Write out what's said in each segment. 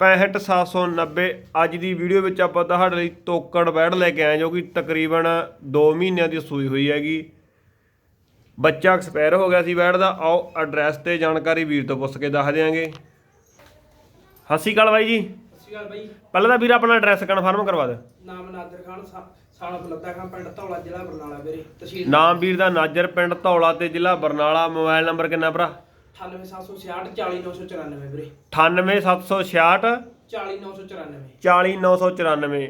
65790 ਅੱਜ ਦੀ ਵੀਡੀਓ ਵਿੱਚ ਆਪਾਂ ਤੁਹਾਡੇ ਲਈ ਤੋਕੜ ਬੈੜ ਲੈ ਕੇ ਆਏ ਜੋ ਕਿ ਤਕਰੀਬਨ 2 ਮਹੀਨਿਆਂ ਦੀ ਸੂਈ ਹੋਈ ਹੈਗੀ। ਬੱਚਾ ਐਕਸਪਾਇਰ ਹੋ ਗਿਆ ਸੀ ਬੈੜ ਦਾ। ਆਓ ਐਡਰੈਸ ਤੇ ਜਾਣਕਾਰੀ ਵੀਰ ਤੋਂ ਪੁੱਛ ਕੇ ਦੱਸ ਦਿਆਂਗੇ। ਸਤਿ ਸ਼੍ਰੀ ਅਕਾਲ ਬਾਈ ਜੀ। ਸਤਿ ਸ਼੍ਰੀ ਅਕਾਲ ਬਾਈ। ਪਹਿਲਾਂ ਤਾਂ ਵੀਰ ਆਪਣਾ ਐਡਰੈਸ ਕਨਫਰਮ ਕਰਵਾ ਦੇ ਨਾਮ ਨਾਦਰ ਖਾਨ ਸਾਲਾ ਬਲੱਦਾ ਖਾਨ ਪਿੰਡ ਧੌਲਾ ਜ਼ਿਲ੍ਹਾ ਬਰਨਾਲਾ ਵੀਰੇ ਤਹਿਸੀਲ ਨਾਮ ਵੀਰ ਦਾ ਨਾਜਰ ਪਿੰਡ ਧੌਲਾ ਤੇ ਜ਼ਿਲ੍ਹਾ ਬਰਨਾਲਾ। ਮੋਬਾਈਲ ਨੰਬਰ ਕਿੰਨਾ ਭਰਾ? 98766 40994 ਵੀਰੇ। 98766 40994 40994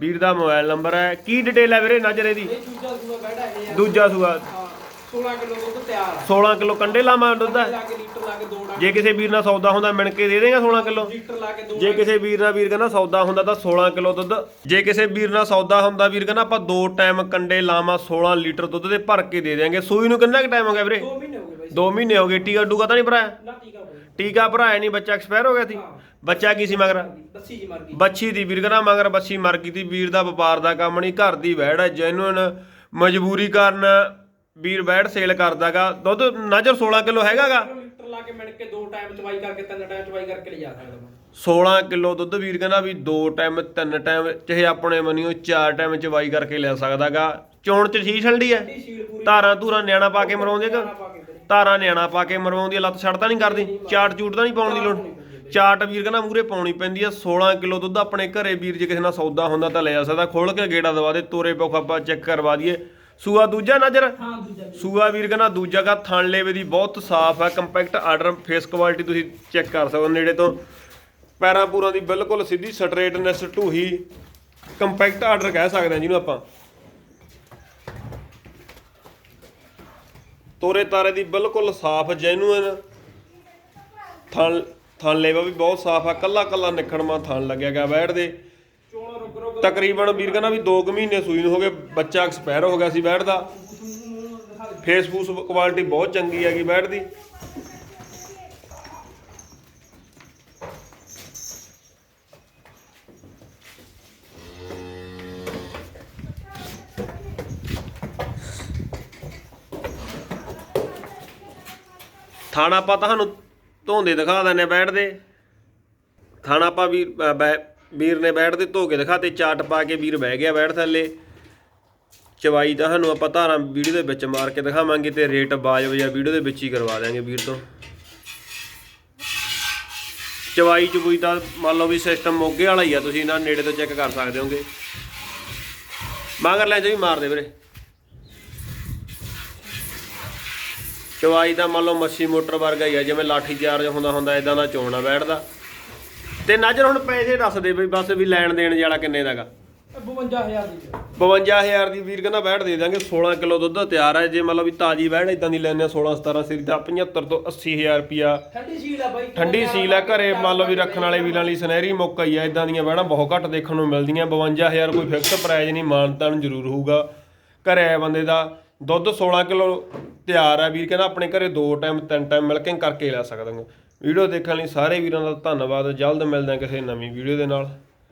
ਵੀਰ ਦਾ ਮੋਬਾਈਲ ਨੰਬਰ ਹੈ। ਕੀ ਡਿਟੇਲ ਹੈ ਵੀਰੇ ਨਾਜਰ ਇਹਦੀ? ਇਹ ਦੂਜਾ ਸੂਆ ਬੈਠਾ ਇਹ ਦੂਜਾ ਸੂਆ। ਹਾਂ 16 ਕਿਲੋ ਦੁੱਧ ਤਿਆਰ ਆ। 16 ਕਿਲੋ ਕੰਡੇ ਲਾਵਾਂ ਦੁੱਧ? ਹੈ ਲੀਟਰ ਦੋ ਡੰਗ। ਜੇ ਕਿਸੇ ਵੀਰ ਨਾਲ ਸੌਦਾ ਹੁੰਦਾ ਮਿਣ ਕੇ ਦੇ ਦੇਗਾ 16 ਕਿਲੋ? ਲੀਟਰ ਲਾ ਕੇ ਦੋ ਜੇ ਕਿਸੇ ਵੀਰ ਨਾਲ ਵੀਰ ਕਹਿੰਦਾ ਸੌਦਾ ਹੁੰਦਾ ਤਾਂ 16 ਕਿਲੋ ਦੁੱਧ। ਜੇ ਕਿਸੇ ਵੀਰ ਨਾਲ ਸੌਦਾ ਹੁੰਦਾ ਵੀਰ ਕਹਿੰਦਾ ਆਪਾਂ ਦੋ ਟਾਈਮ ਕੰਡੇ ਲਾਵਾਂ 16 ਲੀਟਰ ਦੁੱਧ ਦੇ ਭਰ ਕੇ ਦੇ ਦੇਾਂਗੇ ਸੂਈ ਨੂੰ ਕਿੰਨਾ ਕੁ ਟਾਈਮ ਹੋ ਗਿਆ ਵੀਰੇ? 2 ਮਹੀਨੇ 2 ਮਹੀਨੇ ਹੋ ਗਏ ਟੀਕਾ ਟੂਕਾ ਤਾਂ ਨਹੀਂ ਭਰਾਇਆ? ਨਾ ਟੀਕਾ ਬਾਈ ਟੀਕਾ ਭਰਾਇਆ ਨਹੀਂ ਬੱਚਾ ਐਕਸਪਾਇਰ ਹੋ ਗਿਆ ਸੀ? ਬੱਚਾ ਕੀ ਸੀ ਮਗਰ? ਦੱਸੀ ਜੀ ਮਰ ਗਈ। ਬੱਚੀ ਦੀ ਵੀਰ ਕਹਿੰਦਾ ਮਗਰ ਬੱਚੀ ਮਰ ਗਈ ਤੀ ਵੀਰ ਦਾ ਵਪਾਰ ਦਾ ਕੰਮ ਨਹੀਂ ਘਰ ਦੀ ਵੈੜ ਹੈ ਜੈਨੂਨ ਮਜਬੂਰੀ ਕਾਰਨ ਵੀਰ ਵੈੜ ਸੇਲ ਕਰਦਾਗਾ। ਦੁੱਧ ਨਜ਼ਰ 16 ਕਿਲੋ ਹੈਗਾਗਾ? ਲੀਟਰ ਲਾ ਕੇ ਮਿਣ ਕੇ ਦੋ ਟਾਈਮ ਚਵਾਈ ਕਰਕੇ ਤਿੰਨ ਟਾਈਮ ਚਵਾਈ ਕਰਕੇ ਲਿਜਾ ਸਕਦਾ ਮੈਂ। 16 ਕਿਲੋ ਦੁੱਧ ਵੀਰ ਕਹਿੰਦਾ ਵੀ ਦੋ ਟਾਈਮ ਤਿੰਨ ਟਾਈਮ ਚਾਹੇ ਆਪਣੇ ਮਨੀਓ ਚਾਰ ਟਾਈਮ ਚਵਾਈ ਕਰਕੇ ਲੈ ਸਕਦਾਗਾ। ਚੋਣ ਚ ਸ਼ੀਸ਼ ਹਲਦੀ ਹੈ? ਧਾਰਾਂ ਧੂਰਾਂ ਨਿਆਣਾ ਪਾ ਕੇ ਮਰਵਾਉਂਦੇ ਕਿ? ਧਾਰਾਂ ਨਿਆਣਾ ਪਾ ਕੇ ਮਰਵਾਉਂਦੀ ਆ, ਲੱਤ ਛੱਡ ਤਾਂ ਨਹੀਂ ਕਰਦੀ ਚਾਟ ਚੂਟ ਤਾਂ ਨਹੀਂ ਪਾਉਣ ਦੀ ਲੋੜ। ਚਾਟ ਵੀਰ ਕਹਿੰਦਾ ਮੂਰੇ ਪਾਉਣੀ ਪੈਂਦੀ ਆ 16 ਕਿਲੋ ਦੁੱਧ ਆਪਣੇ ਘਰੇ ਵੀਰ ਜੇ ਕਿਸੇ ਨਾਲ ਸੌਦਾ ਹੁੰਦਾ ਤਾਂ ਲੈ ਜਾ ਸਕਦਾ ਖੋਲ ਕੇ ਗੇੜਾ ਦਵਾ ਦੇ ਤੋਰੇ ਪੋਖ ਆਪਾਂ ਚੈੱਕ ਕਰਵਾ ਦਈਏ। ਸੂਆ ਦੂਜਾ ਨਜ਼ਰ? ਹਾਂ ਦੂਜਾ। ਸੂਆ ਵੀਰ ਕਹਿੰਦਾ ਦੂਜਾ ਕਾ ਥਣ ਲੇਵੇ ਦੀ ਬਹੁਤ ਸਾਫ਼ ਹੈ ਕੰਪੈਕਟ ਆਰਡਰ ਫੇਸ ਕੁਆਲਿਟੀ ਤੁਸੀਂ ਚੈੱਕ ਕਰ ਸਕਦੇ ਹੋ ਨੇੜੇ ਤੋਂ। ਪੈਰਾਂ ਪੂਰਾਂ ਦੀ ਬਿਲਕੁਲ ਸਿੱਧੀ ਸਟ੍ਰੇਟਨੈਸ ਢੂਹੀ। ਕੰਪੈਕਟ ਆਰਡਰ ਕਹਿ ਸਕਦੇ ਹਾਂ ਜਿਹਨੂੰ ਆਪਾਂ। ਤੋਰੇ ਤਾਰੇ ਦੀ ਬਿਲਕੁਲ ਸਾਫ਼ ਜੈਨੂਇਨ ਥਣ ਥਣ ਲੇਵਾ ਵੀ ਬਹੁਤ ਸਾਫ਼ ਆ, ਕੱਲਾ ਕੱਲਾ ਨਿਖੜਮਾ ਥਣ ਲੱਗਿਆ ਗਿਆ ਬੈਠ ਦੇ। ਤਕਰੀਬਨ ਵੀਰ ਕਹਿੰਦਾ ਵੀ 2 ਮਹੀਨੇ ਸੂਈ ਨੂੰ ਹੋ ਗਏ, ਬੱਚਾ ਐਕਸਪਾਇਰ ਹੋ ਗਿਆ ਸੀ ਬੈਠ ਦਾ। ਫੇਸਬੁੱਕ ਕੁਆਲਿਟੀ ਬਹੁਤ ਚੰਗੀ ਹੈਗੀ ਬੈਠ ਦੀ। ਥਾਣਾ ਆਪਾਂ ਤੁਹਾਨੂੰ ਧੋਂਦੇ ਦਿਖਾ ਦਿੰਨੇ ਬੈਠ ਦੇ ਥਾਣਾ ਆਪਾਂ ਵੀਰ ਬੈ- ਵੀਰ ਨੇ ਬੈਠ ਦੇ ਧੋ ਕੇ ਦਿਖਾ ਤੇ ਚਾਟ ਪਾ ਕੇ ਵੀਰ ਬਹਿ ਗਿਆ ਬੈਠ ਥੱਲੇ। ਚਵਾਈ ਤਾਂ ਸਾਨੂੰ ਆਪਾਂ ਧਾਰਾਂ ਵੀਡੀਓ ਦੇ ਵਿੱਚ ਮਾਰ ਕੇ ਦਿਖਾਵਾਂਗੇ ਤੇ ਰੇਟ ਬਾਜਬ ਜਾਂ ਵੀਡੀਓ ਦੇ ਵਿੱਚ ਹੀ ਕਰਵਾ ਦਿਆਂਗੇ ਵੀਰ ਤੋਂ। ਚਵਾਈ ਚਬੂਈ ਤਾਂ ਮੰਨ ਲਓ ਵੀ ਸਿਸਟਮ ਮੋਗੇ ਵਾਲਾ ਹੀ ਆ, ਤੁਸੀਂ ਨਾ ਨੇੜੇ ਤੋਂ ਚੈੱਕ ਕਰ ਸਕਦੇ ਹੋਗੇ। ਮਗਰ ਲੈ ਜਾ ਵੀ ਮਾਰ ਦੇ ਵੀਰੇ। ਚਵਾਈ ਦਾ ਮੰਨ ਲਓ ਮੱਛੀ ਮੋਟਰ ਵਰਗਾ ਹੀ ਆ ਜਿਵੇਂ ਲਾਠੀ ਚਾਰਜ ਹੁੰਦਾ ਹੁੰਦਾ ਇਦਾਂ ਦਾ ਚੋਣਾ ਬੈਠਦਾ। ਤੇ ਨਜ਼ਰ ਹੁਣ ਪੈਸੇ ਦੱਸ ਦੇ ਬਈ ਬਸ ਵੀ ਲੈਣ ਦੇਣ ਵਾਲਾ ਕਿੰਨੇ ਦਾਗਾ ਇਹ 52000 ਦੀ ਵੀਰੇ। 52000 ਦੀ ਵੀਰ ਕਹਿੰਦਾ ਬੈਠ ਦੇ ਦਾਂਗੇ 16 ਕਿਲੋ ਦੁੱਧ ਤਿਆਰ ਹੈ ਜੇ ਮਤਲਬ ਵੀ ਤਾਜੀ ਬੈਠ ਇਦਾਂ ਦੀ ਲੈਣੇ 16 17 ਸਿਰ ਦਾ 75 ਤੋਂ 80000 ਰੁਪਿਆ ਠੰਡੀ ਸੀਲ ਆ ਬਾਈ। ਠੰਡੀ ਸੀਲ ਹੈ ਘਰੇ ਮੰਨ ਲਓ ਵੀ ਰੱਖਣ ਵਾਲੇ ਵੀਰਾਂ ਲਈ ਸੁਨਹਿਰੀ ਮੌਕਾ ਹੀ ਆ ਇਦਾਂ ਦੀਆਂ ਬੈਣਾ ਬਹੁਤ ਘੱਟ ਦੇਖਣ ਨੂੰ ਮਿਲਦੀਆਂ 52000 ਕੋਈ ਫਿਕਸ ਪ੍ਰਾਈਜ਼ ਨਹੀਂ ਮਾਨਤਾਨ ਜ਼ਰੂਰ ਹੋਊਗਾ। ਘਰੇ ਆਏ ਬੰਦੇ ਦਾ ਦੁੱਧ 16 ਕਿਲੋ ਤਿਆਰ ਹੈ ਵੀਰ, ਕਹਿੰਦਾ ਆਪਣੇ ਘਰੇ ਦੋ ਟਾਈਮ ਤਿੰਨ ਟਾਈਮ ਮਿਲਕਿੰਗ ਕਰਕੇ ਲੈ ਸਕਦੇ ਹੋ। ਵੀਡੀਓ ਦੇਖਣ ਲਈ ਸਾਰੇ ਵੀਰਾਂ ਦਾ ਧੰਨਵਾਦ, ਜਲਦ ਮਿਲਦੇ ਹਾਂ ਕਿਸੇ ਨਵੀਂ ਵੀਡੀਓ ਦੇ ਨਾਲ।